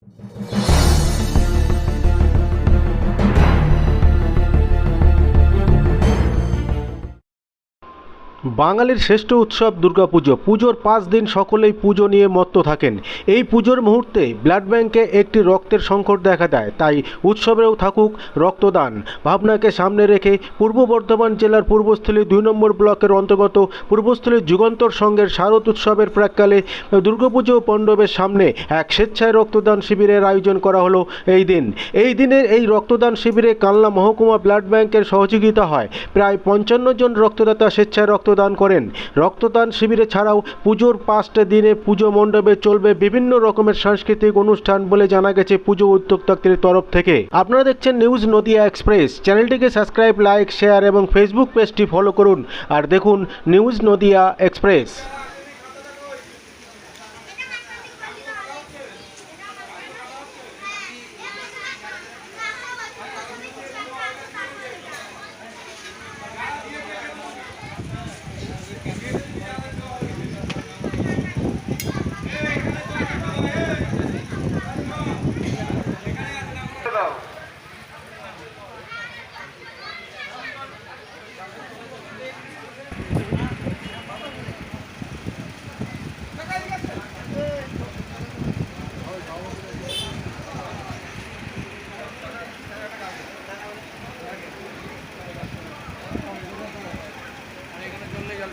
you বাঙালির শ্রেষ্ঠ উৎসব দুর্গাপুজো। পুজোর পাঁচ দিন সকলেই পুজো নিয়ে মত্ত থাকেন। এই পুজোর মুহূর্তে ব্লাড ব্যাংকে একটি রক্তের সংকট দেখা দেয়। তাই উৎসবেও থাকুক রক্তদান। ভাবনাকে সামনে রেখে পূর্ব বর্ধমান জেলার পূর্বস্থলী দুই নম্বর ব্লকের অন্তর্গত পূর্বস্থলী যুগান্তর সংঘের শারদ উৎসবের প্রাককালে দুর্গাপুজো পণ্ডবের সামনে এক স্বেচ্ছায় রক্তদান শিবিরের আয়োজন করা হলো এই দিন। এই দিনের এই রক্তদান শিবিরে কালনা মহকুমা ব্লাড ব্যাংকের সহযোগিতা হয়। প্রায় পঞ্চান্ন জন রক্তদাতা স্বেচ্ছায় রক্তদান করেন। রক্তদান শিবিরে ছাড়াও পুজোর পাঁচটা দিনে পুজো মণ্ডপে চলবে বিভিন্ন রকমের সাংস্কৃতিক অনুষ্ঠান বলে জানা গেছে পুজো উদ্যোক্তাদের তরফ থেকে। আপনারা দেখছেন নিউজ নদিয়া এক্সপ্রেস। চ্যানেলটিকে সাবস্ক্রাইব, লাইক, শেয়ার এবং ফেসবুক পেজটি ফলো করুন। আর দেখুন নিউজ নদিয়া এক্সপ্রেস।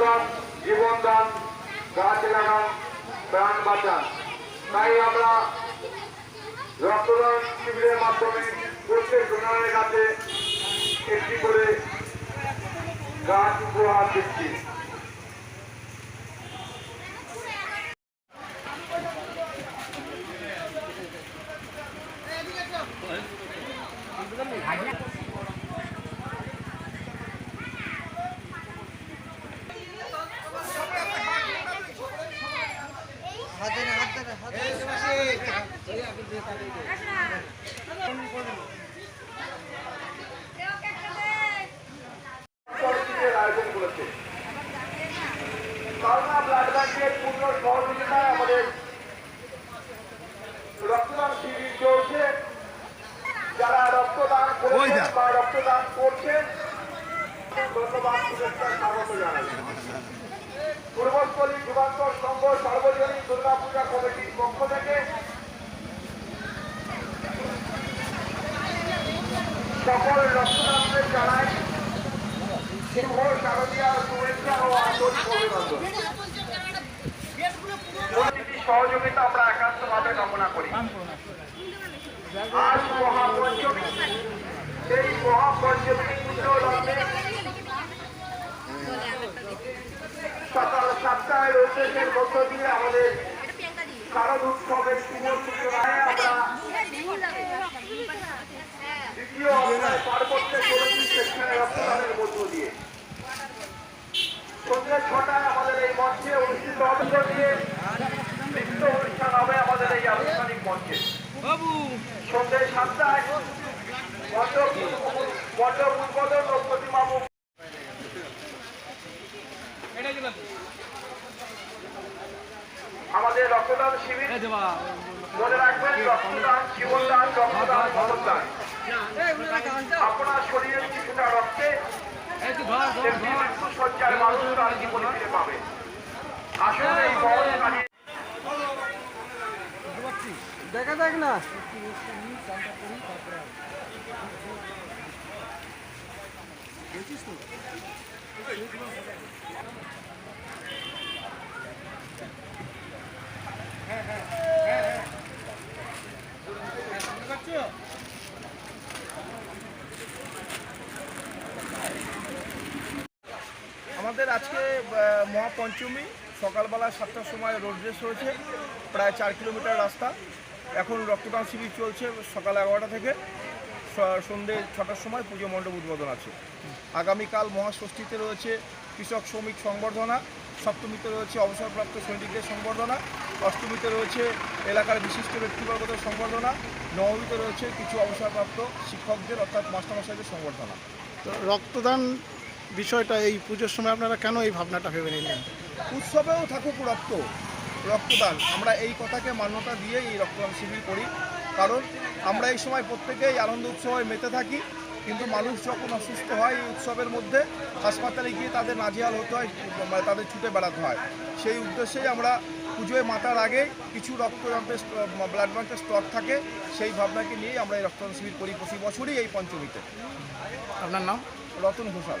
রক্তদান জীবনদান গাছ লাগান, প্রাণ বাঁচান। তাই আমরা রক্তদান শিবিরের মাধ্যমে প্রত্যেক ডোনারের কাছে একটি করে গাছ উপহার দিচ্ছি শিবিরের আয়োজন করেছে কালনা ব্লাড ব্যাংকের পূর্ণ সহযোগিতায় আমাদের রক্তদান শিবির চলছে যারা রক্তদান করেছেন বা রক্তদান করছেন ধন্যবাদ শুভেচ্ছা স্বাগত জানাই। পূর্বস্থলী যুগান্তর সংঘ সার্বজনীন দুর্গাপূজা কমিটির পক্ষ থেকে সকল রক্তদানদের জানাই শুভ শারদীয় শুভেচ্ছা ও আন্তরিক অভিনন্দন। সহযোগিতা আমরা একান্তভাবে কামনা করি। আজ মহাপঞ্চমী সেই মহাপঞ্চমী সকাল সাতটায় মধ্য দিয়ে আমাদের শারদ উৎসবের শুভ সূচনায় আমরা দ্বিতীয় সেখানে রক্তদানের মধ্য দিয়ে সন্ধ্যে ছটায় আমাদের এই মঞ্চে অনুষ্ঠিত হবে দিয়ে অনুষ্ঠান হবে আমাদের এই আনুষ্ঠানিক মঞ্চে সন্ধ্যে সাতটায় মণ্ডপ মণ্ডপ উদ্বোধন ও প্রতিমা আমাদের রক্তদান শিবির। মনে রাখবেন রক্তদান জীবনদান রক্তদান ভবনদান। আপনার শরীরের কিছুটা রক্তে সজ্জার মানুষ তার জীবনে ফিরে পাবে। আসলে এই বহনকারী দেখা যাক না। আমাদের আজকে মহাপঞ্চমী। সকালবেলা সাতটার সময় রোড রেস হয়েছে। প্রায় চার কিলোমিটার রাস্তা। এখন রক্তদান শিবির চলছে সকাল এগারোটা থেকে। স- সন্ধে ছটার সময় পুজো মণ্ডপ উদ্বোধন আছে। আগামীকাল মহাষষ্ঠীতে রয়েছে কৃষক শ্রমিক সংবর্ধনা সপ্তমীতে রয়েছে অবসরপ্রাপ্ত সৈনিকদের সংবর্ধনা অষ্টমীতে রয়েছে এলাকার বিশিষ্ট ব্যক্তিবর্গদের সংবর্ধনা নবমীতে রয়েছে কিছু অবসরপ্রাপ্ত শিক্ষকদের অর্থাৎ মাস্টারমশাইদের সংবর্ধনা। তো রক্তদান বিষয়টা এই পুজোর সময় আপনারা কেন এই ভাবনাটা ভেবে নিলেন? উৎসবেও থাকুক রক্ত রক্তদান। আমরা এই কথাকে মান্যতা দিয়ে এই রক্তদান শিবির করি। কারণ আমরা এই সময় প্রত্যেকেই আনন্দ উৎসবে মেতে থাকি। কিন্তু মানুষ যখন অসুস্থ হয় এই উৎসবের মধ্যে হাসপাতালে গিয়ে তাদের নাজেহাল হতে হয় মানে তাদের ছুটে বেড়াতে হয়। সেই উদ্দেশ্যেই আমরা পুজোয় মাতার আগে কিছু রক্তযন্ত্রের ব্লাড ব্যাঙ্কের স্টক থাকে সেই ভাবনাকে নিয়েই আমরা এই রক্তদান শিবির করি প্রতি বছরই এই পঞ্চমীতে। আপনার নাম? রতন ঘোষাল।